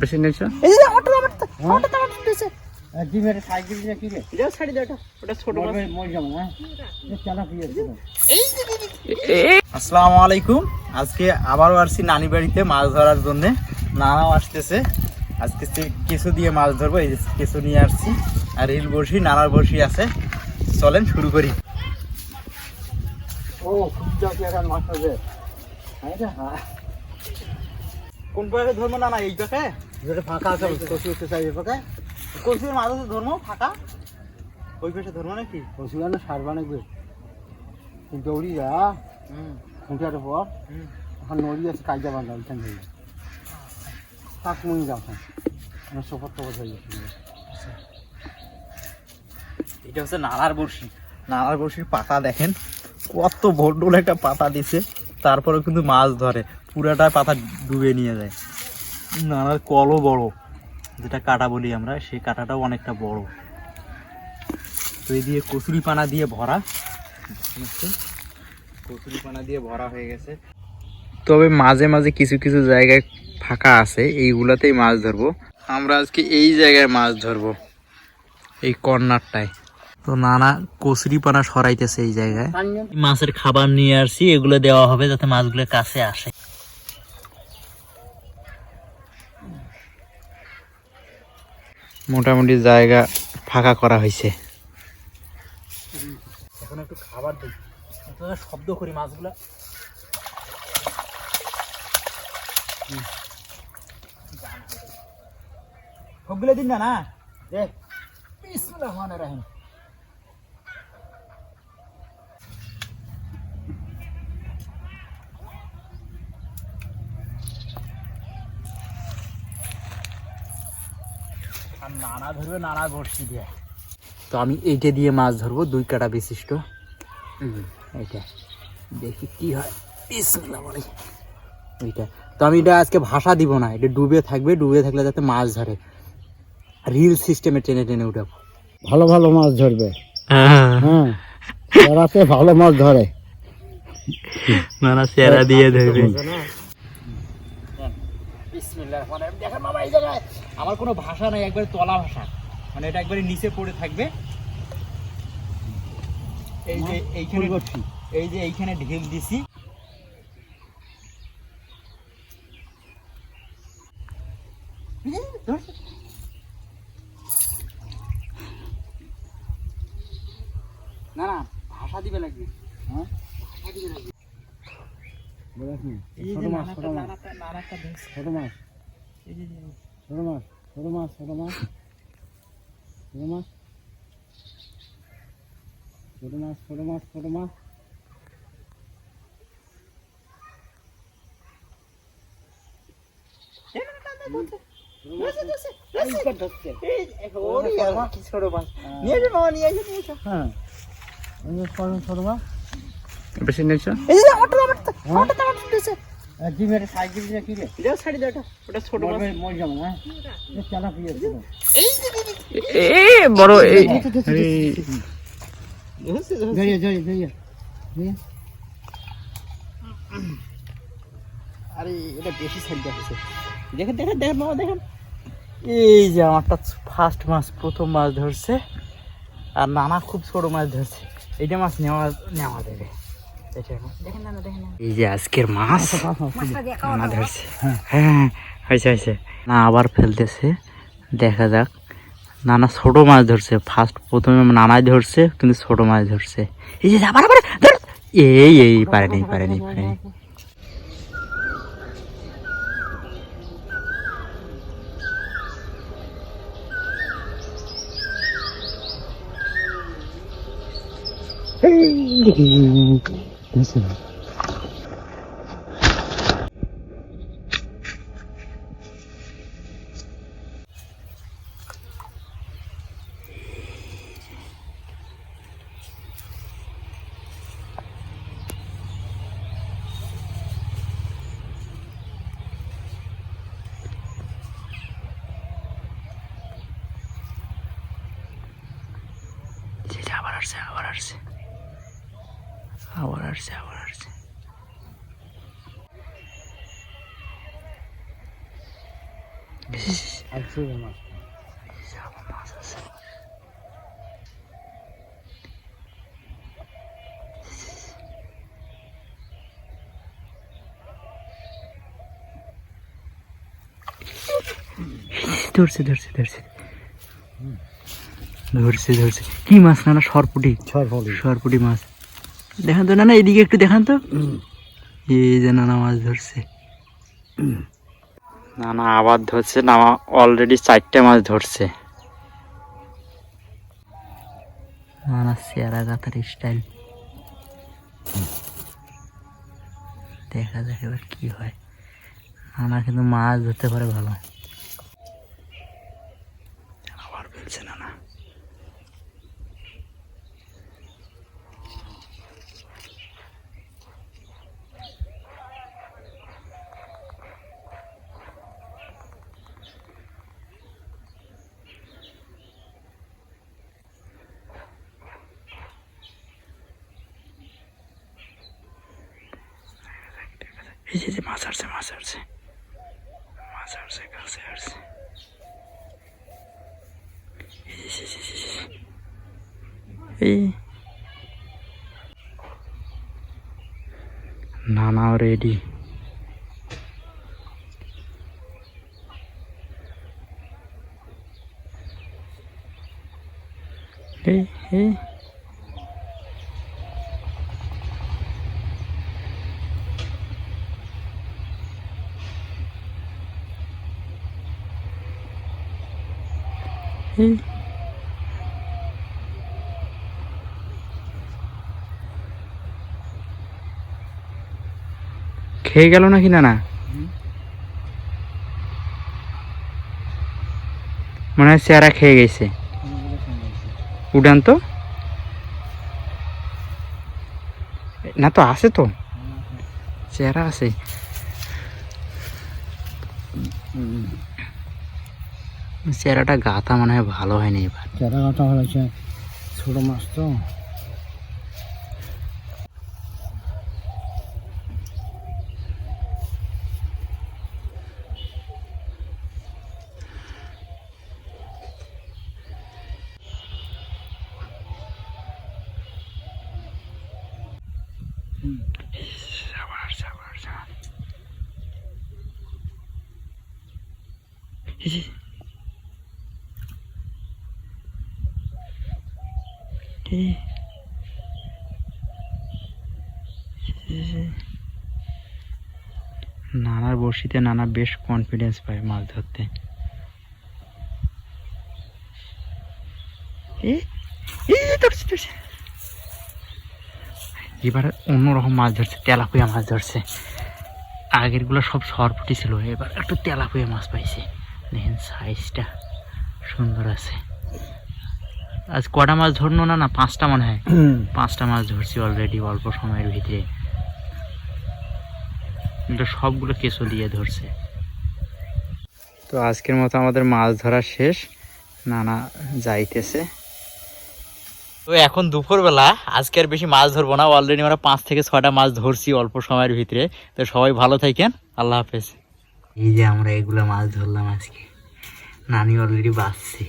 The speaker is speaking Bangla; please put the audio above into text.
বেশি আসসালামু আলাইকুম আজকে আবারও আসছি নানি বাড়িতে মাছ ধরার জন্য। নানাও আসতেছে। আজকে কেঁচো দিয়ে মাছ ধরবো, এই কেঁচো নিয়ে আসছি। আর রিল বসি নানার বসি আছে। চলেন শুরু করি। ও মাছ কোন পাশে ধরবো নানা এই পাশে যেটা ফাঁকা আছে কচু চাই এপাকে কচুর মাছ আছে ধরবো ফাঁকা? ওই পাশে ধরবো নাকি? কচু কেন সার বানাবে যা। পর এখন নড়ি আছে কাজটা বান্ধা ওইখান থেকে। তাক মুই যাও সফর টফর হয়ে যাচ্ছে এটা হচ্ছে নালার বড়শি। নালার বড়শির পাতা দেখেন, কত ভোডল একটা পাতা দিছে তারপরে কিন্তু মাছ ধরে পুরাটা পাতা ডুবে নিয়ে যায়। নালার কলও বড়, যেটা কাটা বলি আমরা, সেই কাটাটাও অনেকটা বড়। তো এই দিয়ে কচুরি পানা দিয়ে ভরা কচুরি পানা দিয়ে ভরা হয়ে গেছে। তবে মাঝে মাঝে কিছু কিছু জায়গায় ফাঁকা আছে, এইগুলাতেই মাছ ধরবো। আমরা আজকে এই জায়গায় মাছ ধরবো, এই কর্নারটায়। তো নানা কচুরি পানা সরাইতেছে এই জায়গায় মাছের খাবার নিয়ে আসছি এগুলো দেওয়া হবে যাতে মাছগুলো কাছে আসে মোটামুটি জায়গা ফাঁকা করা হয়েছে এখন একটু খাবার দিই শব্দ করি মাছগুলা সবগুলো দিন না না দে বিসমিল্লাহির রহমানির রহিম আর নানা ধরবে নানা বড়শি দিয়ে। তো আমি এইটা দিয়ে মাছ ধরবো দুই কাটা বিশিষ্ট। এইটা। দেখি কি হয়। বলে। এইটা। তো আমি এটা আজকে ভাষা দিব না এটা ডুবে থাকবে ডুবে থাকলে যাতে মাছ ধরে। রিল সিস্টেমে টেনে টেনে উঠাবো। ভালো ভালো মাছ ধরবে। হ্যাঁ। তারাতে ভালো মাছ ধরে। না না সেরা দিয়ে ধরবে। বিসমিল্লাহ দেখেন বাবা এই জায়গায়। আমার কোনো ভাষা নাই একবারে তলা ভাষা। মানে এটা একবারে নিচে পড়ে থাকবে। এই যে এইখানে এই যে এইখানে ঢিল দিছি। না না ভাষা দিবে লাগবে। হ্যাঁ? ভাষা দিবে লাগবে। এই ছোট মাছ ছোট মাছ। ছোট মাছ। এই যে যে- ছোট মাছ ছোট মাছ ছোট মাছ ছোট মাছ ছোট মাছ ছোট মাছ ছোট মাছ। বেশি নিয়েছো? এই যে অটো আমার তো, অটো তো আমার উঠতেছে। আর ডিমের সাইকেল কি রে দাও, ওটা ছোট মাছ। যাব হ্যাঁ? চালা কি আছে এ বড় এই এই- ধরছে, ধরছে। জয় জয় জয় জয় আরে এটা বেশি সাইড দেখেছে দেখেন দেখেন দেখেন মামা দেখেন। এই যে আমারটা ফার্স্ট মাছ প্রথম মাছ ধরছে। আর নানা খুব ছোট মাছ ধরছে। এইটা মাছ নেওয়া নেওয়া দেবে এই যে আজকের মাছ নানা ধরছে। হ্যাঁ হয়েছে হয়েছে। না আবার ফেলতেছে। দেখা যাক। নানা ছোট মাছ ধরছে। ফার্স্ট প্রথমে নানাই ধরছে কিন্তু ছোট মাছ ধরছে। এই যে আবার আবার ধর। এই এই পারেনি পারেনি পারেনি। এই যে আবার আসছে আবার আসছে আবার আসছে আবার আসছে ধরছে ধরছে ধরছে। ধরছে ধরছে। কি মাছ না সরপুটি? ছড়ফড়ি সরপুটি মাছ। দেখান তো না না এদিকে একটু দেখান তো। এই যে নানা মাছ ধরছে। নানা আবার ধরছে না অলরেডি চারটে মাছ ধরছে। নানা সেরা গাথার স্টাইল দেখা যাক এবার কি হয়। নানা কিন্তু মাছ ধরতে পারে ভালো। আবার ফেলছে নানা। এই যে যে মাছ আসছে মাছ আসছে মাছ আসছে কাছে আসছে এই যে, যে, যে, যে, যে। এই নানাও রেডি এই এই এই খেয়ে গেল নাকি না না মনে হয় চেহারা খেয়ে গেছে। উড়ান তো। না তো আছে তো। চেহারা আছে। চেহারাটা গাথা মনে হয় ভালো হয়নি এবার। চেরা কাটা হয়েছে। ছোট মাছ তো। আবার আসছে, আবার আসছে। এই যে। এই। এই যে। নানার বড়শিতে নানা বেশ কনফিডেন্স পায় মাছ ধরতে। এবার অন্যরকম মাছ ধরছে, তেলাপুয়া মাছ ধরছে। আগেরগুলো সব সরপুটি ছিল, এবার একটু তেলাপুয়া মাছ পাইছে। দেখেন সাইজটা সুন্দর আছে। আজ কটা মাছ ধরলো না না পাঁচটা মনে হয়। পাঁচটা মাছ ধরছি অলরেডি অল্প সময়ের ভিতরে। সবগুলো কেঁচো দিয়ে ধরছে। তো আজকের মতো আমাদের মাছ ধরা শেষ। নানা যাইতেছে। তো এখন দুপুরবেলা আজকে আর বেশি মাছ ধরবো না। অলরেডি আমরা পাঁচ থেকে ছয়টা মাছ ধরছি অল্প সময়ের ভিতরে। তো সবাই ভালো থাকেন। আল্লাহ হাফেজ। এই যে আমরা এগুলো মাছ ধরলাম আজকে। নানি অলরেডি বাঁচছে।